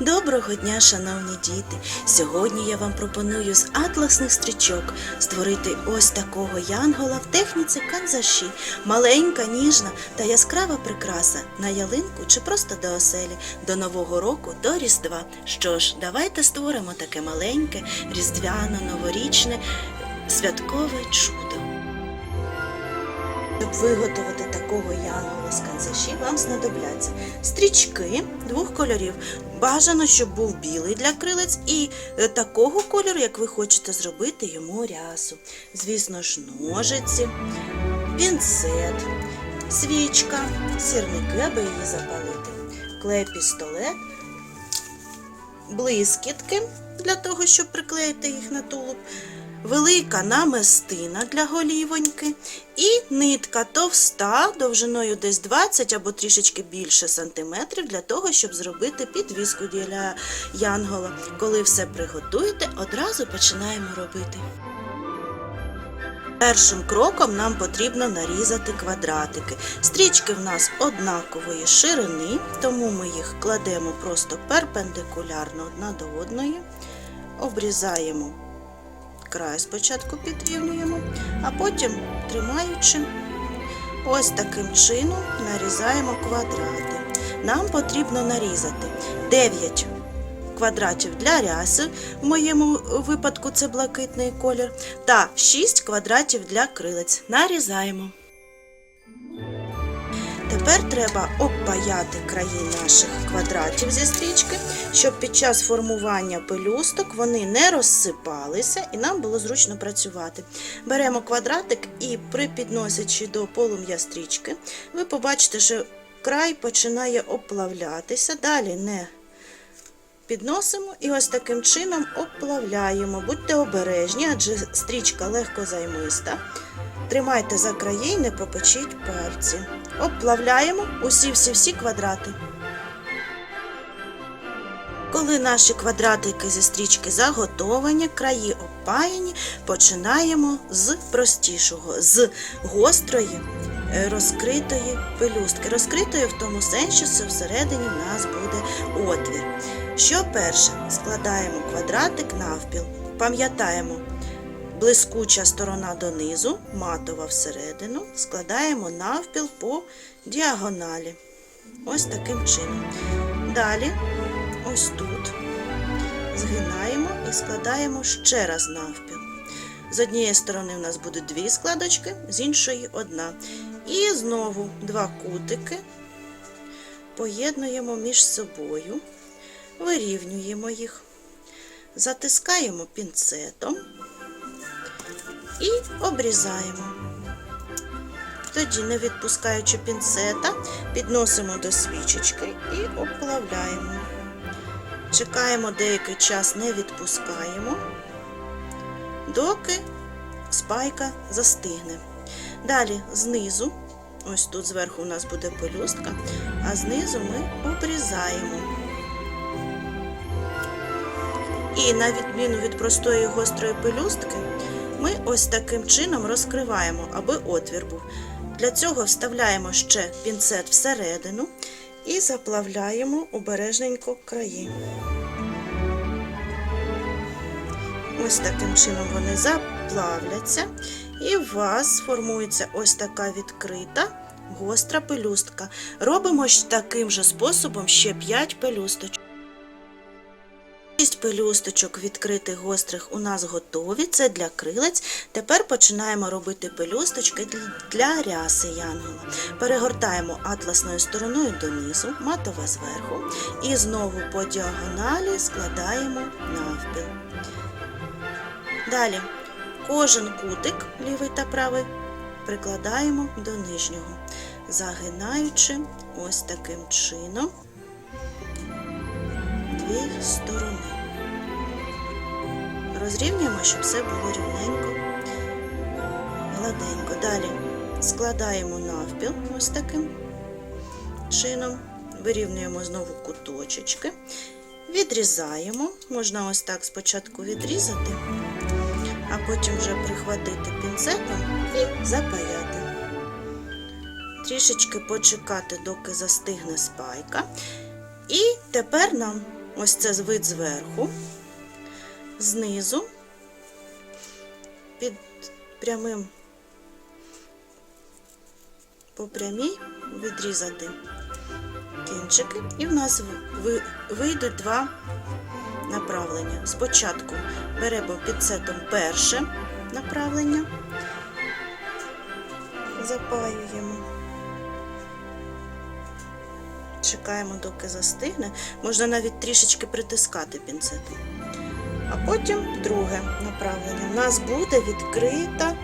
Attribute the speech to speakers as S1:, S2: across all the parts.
S1: Доброго дня, шановні діти! Сьогодні я вам пропоную з атласних стрічок створити ось такого янгола в техніці канзаші. Маленька, ніжна та яскрава прикраса на ялинку чи просто до оселі, до Нового року, до Різдва. Що ж, давайте створимо таке маленьке, різдвяно, новорічне, святкове чудо. Щоб виготовити такого янгола з канзаші, вам знадобляться стрічки двох кольорів. Бажано, щоб був білий для крилець і е, такого кольору, як ви хочете зробити йому рясу. Звісно ж, ножиці, пінцет, свічка, сірники, аби її запалити, клей пістолет, блискітки для того, щоб приклеїти їх на тулуб, велика намистина для голівоньки і нитка товста довжиною десь 20 або трішечки більше сантиметрів для того, щоб зробити підвіску для янгола. Коли все приготуєте, одразу починаємо робити. Першим кроком нам потрібно нарізати квадратики. Стрічки в нас однакової ширини, тому ми їх кладемо просто перпендикулярно одна до одної, обрізаємо край спочатку підрівнюємо, а потім, тримаючи, ось таким чином нарізаємо квадрати. Нам потрібно нарізати 9 квадратів для ряси, в моєму випадку це блакитний колір, та 6 квадратів для крилець. Нарізаємо. Тепер треба обпаяти краї наших квадратів зі стрічки, щоб під час формування пелюсток вони не розсипалися і нам було зручно працювати. Беремо квадратик і припідносячи до полум'я стрічки, ви побачите, що край починає оплавлятися. Далі не підносимо і ось таким чином оплавляємо. Будьте обережні, адже стрічка легко займиста. Тримайте за краї і не попечіть пальці. Обплавляємо усі-всі-всі квадрати. Коли наші квадратики зі стрічки заготовані, краї обпаяні, починаємо з простішого, з гострої е, розкритої пелюстки. Розкритої в тому сенсі, що всередині в нас буде отвір. Що перше? Складаємо квадратик навпіл. Пам'ятаємо, блискуча сторона донизу, матова всередину, складаємо навпіл по діагоналі. Ось таким чином. Далі, ось тут, згинаємо і складаємо ще раз навпіл. З однієї сторони у нас будуть дві складочки, з іншої одна. І знову два кутики поєднуємо між собою, вирівнюємо їх, затискаємо пінцетом і обрізаємо. Тоді, не відпускаючи пінцета, підносимо до свічечки і обплавляємо. Чекаємо деякий час, не відпускаємо, доки спайка застигне. Далі знизу, ось тут зверху у нас буде пелюстка, а знизу ми обрізаємо. І на відміну від простої гострої пелюстки, ми ось таким чином розкриваємо, аби отвір був. Для цього вставляємо ще пінцет всередину і заплавляємо обережненько краї. Ось таким чином вони заплавляться, і у вас формується ось така відкрита гостра пелюстка. Робимо таким же способом ще 5 пелюсточок. Шість пелюсточок відкритих гострих у нас готові, це для крилець. Тепер починаємо робити пелюсточки для ряси янгола. Перегортаємо атласною стороною донизу, матова зверху, і знову по діагоналі складаємо навпіл. Далі кожен кутик, лівий та правий, прикладаємо до нижнього, загинаючи ось таким чином дві сторони. Розрівнюємо, щоб все було рівненько, гладенько. Далі складаємо навпіл ось таким чином, вирівнюємо знову куточечки, відрізаємо. Можна ось так спочатку відрізати, а потім вже прихватити пінцетом і запаяти. Трішечки почекати, доки застигне спайка. І тепер нам ось це вид зверху, знизу, під прямим по прямій відрізати кінчики, і в нас вийдуть два направлення. Спочатку беремо пінцетом перше направлення, запаюємо. Чекаємо, доки застигне. Можна навіть трішечки притискати пінцетом. А потім друге направлення. У нас буде відкрита,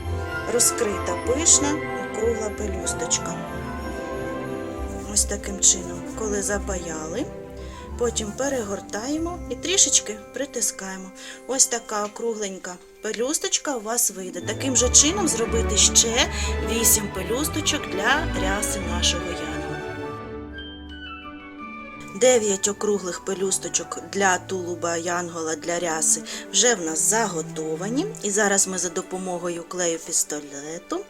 S1: розкрита, пишна, округла пелюсточка. Ось таким чином, коли запаяли, потім перегортаємо і трішечки притискаємо. Ось така округленька пелюсточка у вас вийде. Таким же чином зробити ще 8 пелюсточок для ряси нашого янгола. 9 округлих пелюсточок для тулуба янгола для ряси вже в нас заготовані. І зараз ми за допомогою клею пістолету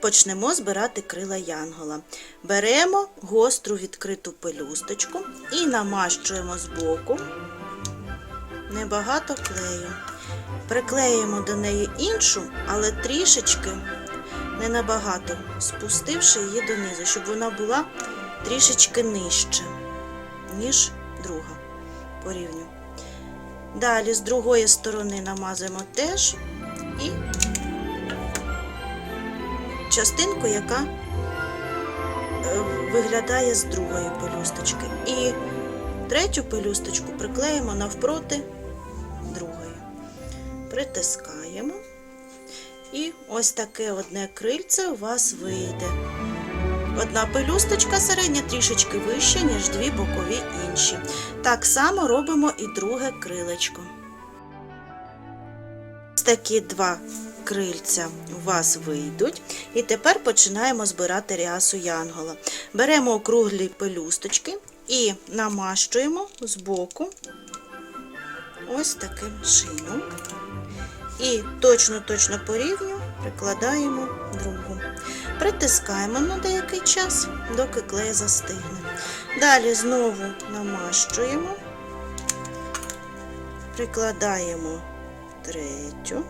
S1: почнемо збирати крила янгола. Беремо гостру відкриту пелюсточку і намащуємо збоку небагато клею. Приклеїмо до неї іншу, але трішечки, не набагато, спустивши її донизу, щоб вона була трішечки нижче ніж друга по рівню. Далі з другої сторони намазуємо теж і частинку, яка е, виглядає з другої пелюсточки. І третю пелюсточку приклеїмо навпроти другої. Притискаємо. І ось таке одне крильце у вас вийде. Одна пелюсточка середня трішечки вища, ніж дві бокові інші. Так само робимо і друге крилечко. Ось такі два крильця у вас вийдуть. І тепер починаємо збирати рясу янгола. Беремо округлі пелюсточки і намащуємо з боку ось таким чином. І точно-точно по рівню прикладаємо другу. Притискаємо на деякий час, доки клей застигне. Далі знову намащуємо, прикладаємо третю,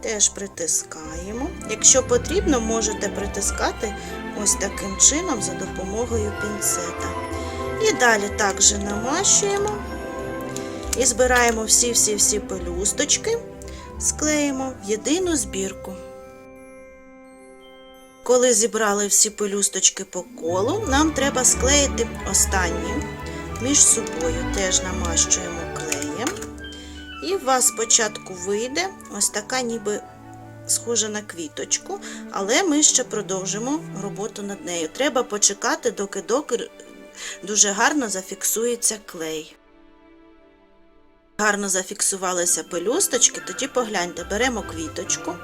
S1: теж притискаємо. Якщо потрібно, можете притискати ось таким чином за допомогою пінцета. І далі також намащуємо і збираємо всі-всі-всі пелюсточки, склеїмо в єдину збірку. Коли зібрали всі пелюсточки по колу, нам треба склеїти останні між собою. Теж намащуємо клеєм. І у вас спочатку вийде ось така ніби схожа на квіточку, але ми ще продовжимо роботу над нею. Треба почекати, доки доки дуже гарно зафіксується клей. Гарно зафіксувалися пелюсточки, тоді погляньте, беремо квіточку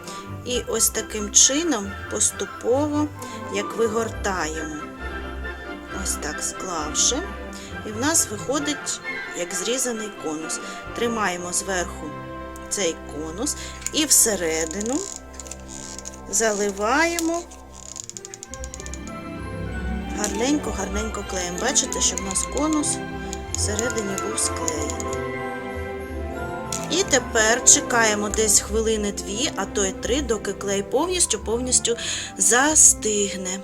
S1: і ось таким чином поступово, як вигортаємо, ось так склавши, і в нас виходить як зрізаний конус. Тримаємо зверху цей конус і всередину заливаємо гарненько-гарненько клеєм. Бачите, що в нас конус всередині був склеєний. І тепер чекаємо десь хвилини дві, а то й три, доки клей повністю повністю застигне.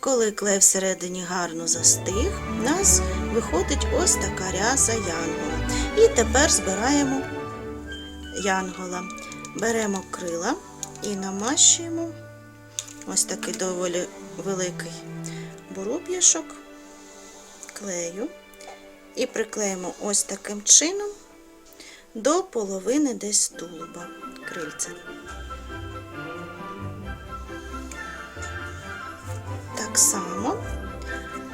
S1: Коли клей всередині гарно застиг, у нас виходить ось така ряса янгола. І тепер збираємо янгола. Беремо крила і намащуємо ось такий доволі великий буруб'яшок клею. І приклеїмо ось таким чином до половини десь тулуба крильця. Так само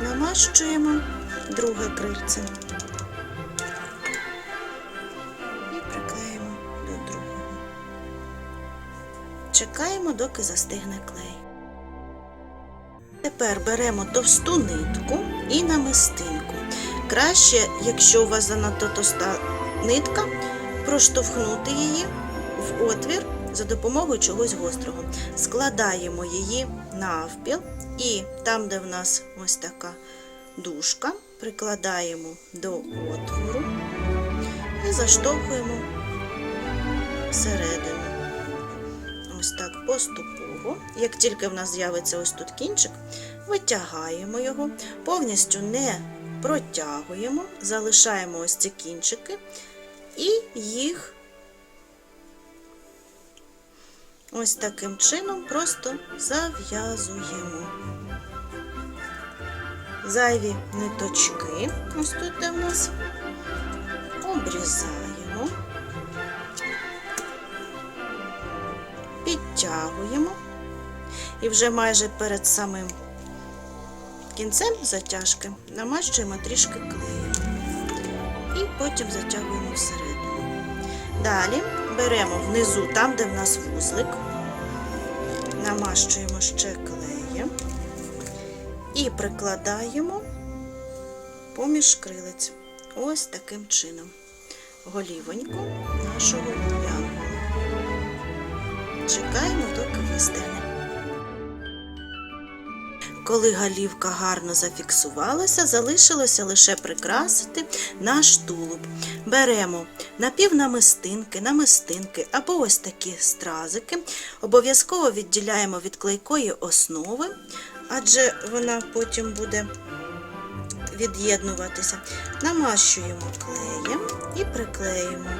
S1: намащуємо друге крильце. Чекаємо, доки застигне клей. Тепер беремо товсту нитку і намистинку. Краще, якщо у вас занадто товста нитка, проштовхнути її в отвір за допомогою чогось гострого. Складаємо її навпіл і там, де в нас ось така дужка, прикладаємо до отвору і заштовхуємо всередину. Ось так поступово. Як тільки в нас з'явиться ось тут кінчик, витягаємо його, повністю не протягуємо, залишаємо ось ці кінчики і їх ось таким чином просто зав'язуємо. Зайві ниточки, ось тут де в нас, обрізаємо, підтягуємо і вже майже перед самим кінцем затяжки намащуємо трішки клею і потім затягуємо всередину. Далі беремо внизу, там, де в нас вузлик, намащуємо ще клеєм і прикладаємо поміж крилець. Ось таким чином. Голівоньку нашого янгола. Чекаємо, доки вистигне. Коли галівка гарно зафіксувалася, залишилося лише прикрасити наш тулуб. Беремо напівнамистинки, намистинки або ось такі стразики. Обов'язково відділяємо від клейкої основи, адже вона потім буде від'єднуватися. Намащуємо клеєм і приклеїмо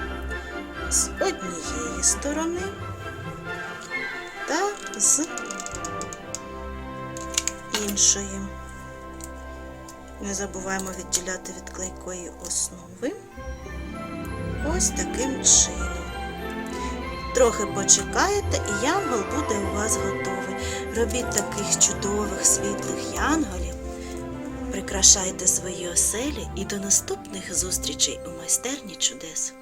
S1: з однієї сторони та з іншої. Не забуваємо відділяти від клейкої основи. Ось таким чином. Трохи почекаєте, і янгол буде у вас готовий. Робіть таких чудових світлих янголів. Прикрашайте свої оселі і до наступних зустрічей у майстерні чудес.